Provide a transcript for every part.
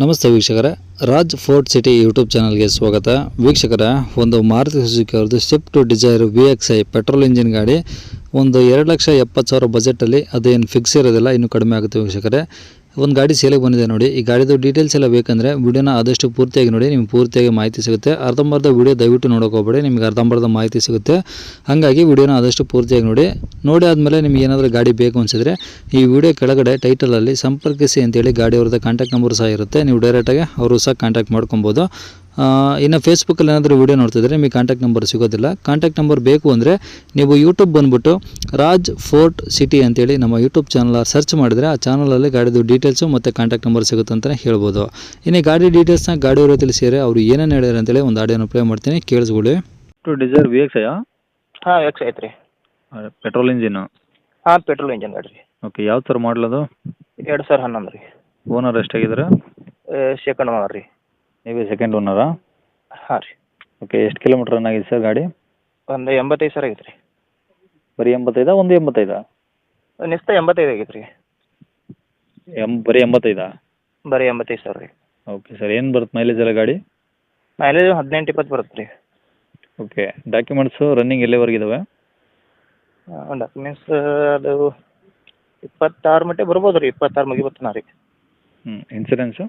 ನಮಸ್ತೆ ವೀಕ್ಷಕರ. Raj fort city YouTube ಚಾನಲ್ಗೆ ಸ್ವಾಗತ. ವೀಕ್ಷಕರ, ಒಂದು ಮಾರುತಿ ಸುಜುಕಿ ಅವ್ರದ್ದು Swift Dzire V X I petrol engine ಗಾಡಿ. ಒಂದು ಎರಡು ಲಕ್ಷ ಎಪ್ಪತ್ತು ಸಾವಿರ ಬಜೆಟಲ್ಲಿ ಅದೇನು ಫಿಕ್ಸ್ ಇರೋದಿಲ್ಲ, ಇನ್ನೂ ಕಡಿಮೆ ಆಗುತ್ತೆ ವೀಕ್ಷಕರೇ. ಒಂದು ಗಾಡಿ ಸೇಲಿಗೆ ಬಂದಿದೆ ನೋಡಿ. ಈ ಗಾಡಿದು ಡೀಟೇಲ್ಸ್ ಎಲ್ಲ ಬೇಕಂದರೆ ವಿಡಿಯೋನ ಆದಷ್ಟು ಪೂರ್ತಿಯಾಗಿ ನೋಡಿ, ನಿಮ್ಗೆ ಪೂರ್ತಿಯಾಗಿ ಮಾಹಿತಿ ಸಿಗುತ್ತೆ. ಅರ್ಧಂಬರ್ಧ ವಿಡಿಯೋ ದಯವಿಟ್ಟು ನೋಡೋಕೆ ಹೋಗ್ಬೇಡಿ, ನಿಮ್ಗೆ ಅರ್ಧಂಬರ್ಧ ಮಾಹಿತಿ ಸಿಗುತ್ತೆ. ಹಾಗಾಗಿ ವಿಡಿಯೋನ ಆದಷ್ಟು ಪೂರ್ತಿಯಾಗಿ ನೋಡಿ. ನೋಡಿ ಆದಮೇಲೆ ನಿಮ್ಗೆ ಏನಾದರೂ ಗಾಡಿ ಬೇಕು ಅನಿಸಿದ್ರೆ, ಈ ವಿಡಿಯೋ ಕೆಳಗಡೆ ಟೈಟಲಲ್ಲಿ ಸಂಪರ್ಕಿಸಿ ಅಂತೇಳಿ ಗಾಡಿಯವ್ರದ್ದು ಕಾಂಟ್ಯಾಕ್ಟ್ ನಂಬರ್ ಸಹ ಇರುತ್ತೆ. ನೀವು ಡೈರೆಕ್ಟಾಗಿ ಅವರು ಸಹ ಕಾಂಟ್ಯಾಕ್ಟ್ ಮಾಡ್ಕೊಬೋದು. ಇನ್ನು ಫೇಸ್ಬುಕ್ಕಲ್ಲಿ ಏನಾದರೂ ವೀಡಿಯೋ ನೋಡ್ತಿದ್ರೆ ನಿಮಗೆ ಕಾಂಟ್ಯಾಕ್ಟ್ ನಂಬರ್ ಸಿಗೋದಿಲ್ಲ. ಕಾಂಟ್ಯಾಕ್ಟ್ ನಂಬರ್ ಬೇಕು ಅಂದರೆ ನೀವು ಯೂಟ್ಯೂಬ್ ಬಂದುಬಿಟ್ಟು ರಾಜ್ ಫೋರ್ಟ್ ಸಿಟಿ ಅಂತೇಳಿ ನಮ್ಮ ಯೂಟ್ಯೂಬ್ ಚಾನಲ್ ಸರ್ಚ್ ಮಾಡಿದರೆ ಆ ಚಾನಲಲ್ಲಿ ಗಾಡಿದು ಡೀಟೇಲ್ಸು ಮತ್ತು ಕಾಂಟ್ಯಾಕ್ಟ್ ನಂಬರ್ ಸಿಗುತ್ತೆ ಅಂತಲೇ ಹೇಳ್ಬೋದು. ಇನ್ನು ಗಾಡಿ ಡೀಟೇಲ್ಸ್ನ ಗಾಡಿಯವರು ತಿಳಿಸಿದರೆ ಅವರು ಏನೇನು ಹೇಳ್ಯಾರ ಅಂತೇಳಿ ಒಂದು ಆಡಿಯೋನ ಪ್ಲೇ ಮಾಡ್ತೀನಿ. ಕೇಳಿಸ್ಕೊಳ್ಳಿ. ಟು ಡಿಸರ್ ವಿ ಎಕ್ಸ್ ಐಯಾ ಹಾಂ ಎಕ್ಸ್ ಐತೆ ರೀ ಪೆಟ್ರೋಲ್ ಇಂಜಿನು ಹಾಂ ಪೆಟ್ರೋಲ್ ಇಂಜಿನ್ ಗಾಡಿ ರೀ ಓಕೆ ಯಾವ ಥರ ಮಾಡಲೋದು ಎರಡು ಸಾವಿರ ಹನ್ನೊಂದು ರೀ ಓನರ್ ಎಷ್ಟಾಗಿದ್ದಾರೆ? ಸೆಕೆಂಡ್ ಓನರ್ ರೀ ನೀವೇ ಸೆಕೆಂಡ್ ಓನರಾ ಹಾಂ ರೀ. ಓಕೆ ಎಷ್ಟು ಕಿಲೋಮೀಟ್ರ್ ರನ್ ಆಗಿದೆ ಸರ್ ಗಾಡಿ? ಒಂದು ಎಂಬತ್ತೈದು ಸಾವಿರ ಆಗೈತೆ ರೀ. ಬರೀ ಎಂಬತ್ತೈದಾ ಒಂದು ಎಂಬತ್ತೈದ? ನಿಸ್ತ ಎಂಬತ್ತೈದು ಆಗೈತೆ ರೀ. ಎಂ ಬರೀ ಎಂಬತ್ತೈದಾ? ಬರೀ ಎಂಬತ್ತೈದು ಸಾವಿರ ರೀ. ಓಕೆ ಸರ್ ಏನು ಬರುತ್ತೆ ಮೈಲೇಜ್ ಎಲ್ಲ ಗಾಡಿ? ಮೈಲೇಜ್ ಹದಿನೆಂಟು ಇಪ್ಪತ್ತು ಬರುತ್ತೆ ರೀ. ಓಕೆ ಡಾಕ್ಯುಮೆಂಟ್ಸು ರನ್ನಿಂಗ್ ಎಲ್ಲಿವರೆಗೆ ಇದಾವೆ? ಡಾಕ್ಯುಮೆಂಟ್ಸ್ ಅದು ಇಪ್ಪತ್ತಾರು ಮಟ್ಟಿಗೆ ಬರ್ಬೋದು ರೀ ಇಪ್ಪತ್ತಾರು ಮುಗಿಬತ್ತನ ರೀ. ಹ್ಞೂ ಇನ್ಸೂರೆನ್ಸು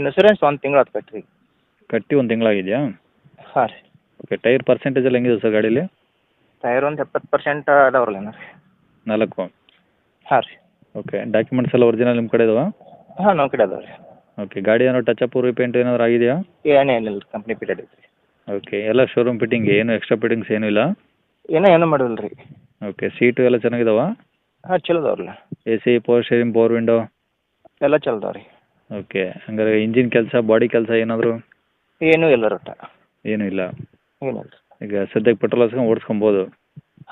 ಇನ್ಸೂರೆನ್ಸ್ ಒಂದು ತಿಂಗಳು ಆಗ್ತೈತೆ ಕಟ್ಟಿ ಕಟ್ಟಿ ಒಂದು ತಿಂಗಳಾಗಿದೆಯಾ? ಹಾಂ ರೀ. ಓಕೆ ಟೈರ್ ಪರ್ಸೆಂಟೇಜ್ ಎಲ್ಲ ಹೆಂಗಿದೆ ಸರ್ ಗಾಡೀಲಿ? ಟೈರ್ ಒಂದು ಎಪ್ಪತ್ತು ಪರ್ಸೆಂಟ್ ಅದಾವ್ರಲ್ಲ ನಾಲ್ಕು? ಹಾಂ ರೀ. ಓಕೆ ಡಾಕ್ಯುಮೆಂಟ್ಸ್ ಎಲ್ಲ ಒರಿಜಿನಲ್ ನಿಮ್ಮ ಕಡೆ ಇದಾವಾ? ಹಾಂ ನಮ್ಮ ಕಡೆ ಅದಾವೆ ರೀ. ಓಕೆ ಗಾಡಿ ಏನೋ ಟಚ್ ಅಪ್ ರೀಪೇಂಟ್ ಏನಾದ್ರು ಆಗಿದೆಯಾ? ಏನೇ ಏನಿಲ್ಲ ಕಂಪ್ನಿ ಪಿಟೆಡ್ ಐತೆ ರೀ ಓಕೆ ಎಲ್ಲ ಶೋರೂಮ್ ಫಿಟ್ಟಿಂಗ್ ಏನು ಎಕ್ಸ್ಟ್ರಾ ಫಿಟ್ಟಿಂಗ್ಸ್ ಏನೂ ಇಲ್ಲ? ಏನೋ ಏನೂ ಮಾಡಿಲ್ಲ ರೀ. ಓಕೆ ಸೀಟು ಎಲ್ಲ ಚೆನ್ನಾಗಿದಾವ? ಹಾಂ ಚಲೋ ಅದಾವ್ರಲ್ಲ. A C power steering power window ಎಲ್ಲ ಚಲೋ ಅದಾವೆ ರೀ. ಓಕೆ. ಹಂಗಾರೆ ಇಂಜಿನ್ ಕೆಲಸ ಬಾಡಿ ಕೆಲಸ ಏನಾದರೂ? ಏನೂ ಇಲ್ಲ ರೊಟ್ಟ. ಏನೂ ಇಲ್ಲ. ಏನಿಲ್ಲ ರೀ ಈಗ ಸದ್ಯಕ್ಕೆ ಪೆಟ್ರೋಲ್ ಹಾಕ್ಸ್ಕೊಂಡು ಓಡಿಸ್ಕೊಬೋದು?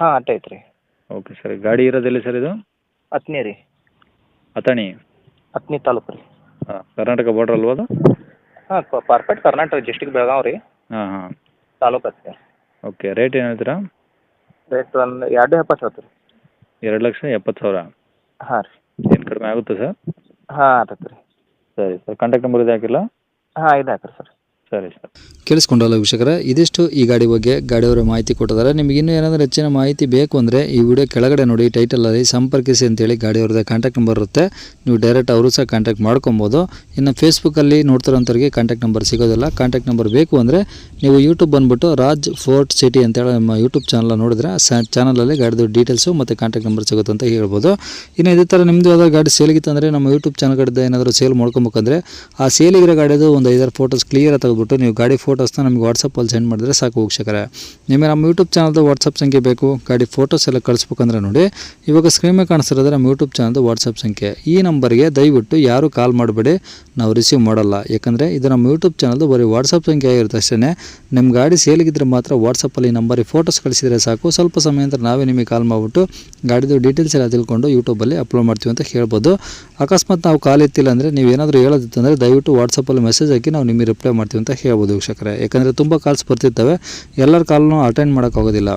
ಹಾಂ ಐತೆ ರೀ ಓಕೆ ಸರ್ ಗಾಡಿ ಇರೋದೆಲ್ಲಿ ಸರ್ ಇದು? ಹತ್ನಿ ರೀ. ಅಥಣಿ? ಹತ್ನಿ ತಾಲೂಕು ರೀ. ಹಾಂ ಕರ್ನಾಟಕ ಬಾರ್ಡ್ರ್ ಅಲ್ವಾ ಅದು? ಹಾಂ ಪರ್ಫೆಕ್ಟ್ ಕರ್ನಾಟಕ ಡಿಸ್ಟಿಕ್ ಬೆಳಗಾವಿ ರೀ. ಹಾಂ ಹಾಂ. ತಾಲೂಕು ಹತ್ನಿ ಓಕೆ ರೇಟ್ ಏನು ಹೇಳ್ತೀರಾ? ರೇಟ್ ಒಂದು ಎರಡು ಎಪ್ಪತ್ತು ಹೇಳ್ತೀವಿ ರೀ. ಎರಡು ಲಕ್ಷ ಎಪ್ಪತ್ತು ಸಾವಿರ? ಹಾಂ ರೀ. ಏನು ಕಡಿಮೆ ಆಗುತ್ತೆ ಸರ್? ಹಾಂ ಆತೈತೆ ರೀ. ಸರಿ ಸರ್ ಕಾಂಟ್ಯಾಕ್ಟ್ ನಂಬರ್ ಇದೆ ಹಾಕಿಲ್ಲ? ಹಾಂ ಇದು ಹಾಕಿರಿ ಸರ್. ಸರಿ ಸರ್. ಕೇಳಿಸ್ಕೊಂಡಲ್ಲ ವೀಕ್ಷಕರ. ಇದಿಷ್ಟು ಈ ಗಾಡಿ ಬಗ್ಗೆ ಗಾಡಿಯವರ ಮಾಹಿತಿ ಕೊಟ್ಟಿದ್ದಾರೆ. ನಿಮಗೆ ಇನ್ನೂ ಏನಾದರೂ ಹೆಚ್ಚಿನ ಮಾಹಿತಿ ಬೇಕು ಅಂದರೆ ಈ ವಿಡಿಯೋ ಕೆಳಗಡೆ ನೋಡಿ ಟೈಟಲಲ್ಲಿ ಸಂಪರ್ಕಿಸಿ ಅಂತೇಳಿ ಗಾಡಿಯವ್ರದ್ದು ಕಾಂಟ್ಯಾಕ್ಟ್ ನಂಬರ್ ಇರುತ್ತೆ. ನೀವು ಡೈರೆಕ್ಟ್ ಅವರು ಸಹ ಕಾಂಟ್ಯಾಕ್ಟ್ ಮಾಡ್ಕೊಬೋದು. ಇನ್ನು ಫೇಸ್ಬುಕ್ಕಲ್ಲಿ ನೋಡ್ತಿರೋಂಥವ್ರಿಗೆ ಕಾಂಟ್ಯಾಕ್ಟ್ ನಂಬರ್ ಸಿಗೋದಿಲ್ಲ. ಕಾಂಟ್ಯಾಕ್ಟ್ ನಂಬರ್ ಬೇಕು ಅಂದರೆ ನೀವು ಯೂಟ್ಯೂಬ್ ಬಂದುಬಿಟ್ಟು ರಾಜ್ ಫೋರ್ಟ್ ಸಿಟಿ ಅಂತೇಳಿ ನಮ್ಮ ಯೂಟ್ಯೂಬ್ ಚಾನಲ್ ನೋಡಿದ್ರೆ ಚಾನಲಲ್ಲಿ ಗಾಡಿದು ಡೀಟೇಲ್ಸು ಮತ್ತು ಕಾಂಟ್ಯಾಕ್ಟ್ ನಂಬರ್ ಸಿಗುತ್ತೆ ಅಂತ ಹೇಳ್ಬೋದು. ಇನ್ನು ಇದೇ ಥರ ನಿಮ್ಮದು ಯಾವ್ದಾದ್ರು ಗಾಡಿ ಸೇಲಿಗಿತ್ತು ಅಂದರೆ ನಮ್ಮ ಯೂಟ್ಯೂಬ್ ಚಾನಲ್ ಕಡೆ ಏನಾದರೂ ಸೇಲ್ ಮಾಡ್ಕೊಬೇಕಂದ್ರೆ ಆ ಸೇಲಿಗಿರೋ ಗಾಡಿದು ಒಂದು ಐದಾರು ಫೋಟೋಸ್ ಕ್ಲಿಯರ್ ತೆಗೆದುಬಿಟ್ಟು ನೀವು ಗಾಡಿ ಫೋಟೋಸ್ನ ನಮಗೆ ವಾಟ್ಸಪ್ಪಲ್ಲಿ ಸೆಂಡ್ ಮಾಡಿದ್ರೆ ಸಾಕು ವೀಕ್ಷಕರೇ. ನಿಮಗೆ ನಮ್ಮ ಯೂಟ್ಯೂಬ್ ಚಾನಲ್ದು ವಾಟ್ಸಪ್ ಸಂಖ್ಯೆ ಬೇಕು, ಗಾಡಿ ಫೋಟೋಸ್ ಎಲ್ಲ ಕಳಿಸ್ಬೇಕಂದ್ರೆ ನೋಡಿ. ಇವಾಗ ಸ್ಕ್ರೀನ್ ಮೇಲೆ ಕಾಣಿಸ್ತಿರೋದ್ರೆ ನಮ್ಮ ಯೂಟ್ಯೂಬ್ ಚಾನಲ್ದು ವಾಟ್ಸಪ್ ಸಂಖ್ಯೆ. ಈ ನಂಬರ್ಗೆ ದಯವಿಟ್ಟು ಯಾರು ಕಾಲ್ ಮಾಡಬೇಡಿ, ನಾವು ರಿಸೀವ್ ಮಾಡಲ್ಲ. ಯಾಕಂದರೆ ಇದು ನಮ್ಮ ಯೂಟ್ಯೂಬ್ ಚಾನಲ್ದು ಬರೀ ವಾಟ್ಸಪ್ ಸಂಖ್ಯೆ ಆಗಿರುತ್ತೆ ಅಷ್ಟೇ ನಿಮ್ಮ ಗಾಡಿ ಸೇಲಿಗಿದ್ರೆ ಮಾತ್ರ ವಾಟ್ಸಪ್ಪಲ್ಲಿ ನಂಬರಿಗೆ ಫೋಟೋಸ್ ಕಳಿಸಿದರೆ ಸಾಕು. ಸ್ವಲ್ಪ ಸಮಯ ನಂತರ ನಾವೇ ನಿಮಗೆ ಕಾಲ್ ಮಾಡಿಬಿಟ್ಟು ಗಾಡಿದು ಡೀಟೇಲ್ಸ್ ಎಲ್ಲ ತಿಳ್ಕೊಂಡು ಯೂಟ್ಯೂಬಲ್ಲಿ ಅಪ್ಲೋಡ್ ಮಾಡ್ತೀವಿ ಅಂತ ಹೇಳ್ಬೋದು. ಅಕಸ್ಮಾತ್ ನಾವು ಕಾಲ್ ಎತ್ತಿಲ್ಲ ಅಂದರೆ ನೀವು ಏನಾದರೂ ಹೇಳೋದಿತ್ತಂದರೆ ದಯವಿಟ್ಟು ವಾಟ್ಸಪ್ಪಲ್ಲಿ ಮೆಸೇಜ್ ಹಾಕಿ ನಾವು ನಿಮಗೆ ರಿಪ್ಲೈ ಮಾಡ್ತೀವಿ ಅಂತ ಹೇಳ್ಬೋದು ವೀಕ್ಷಕರೇ. ಯಾಕಂದರೆ ತುಂಬ ಕಾಲ್ಸ್ ಬರ್ತಿರ್ತವೆ ಎಲ್ಲರ ಕಾಲ್ನು ಅಟೆಂಡ್ ಮಾಡೋಕ್ಕಾಗೋದಿಲ್ಲ.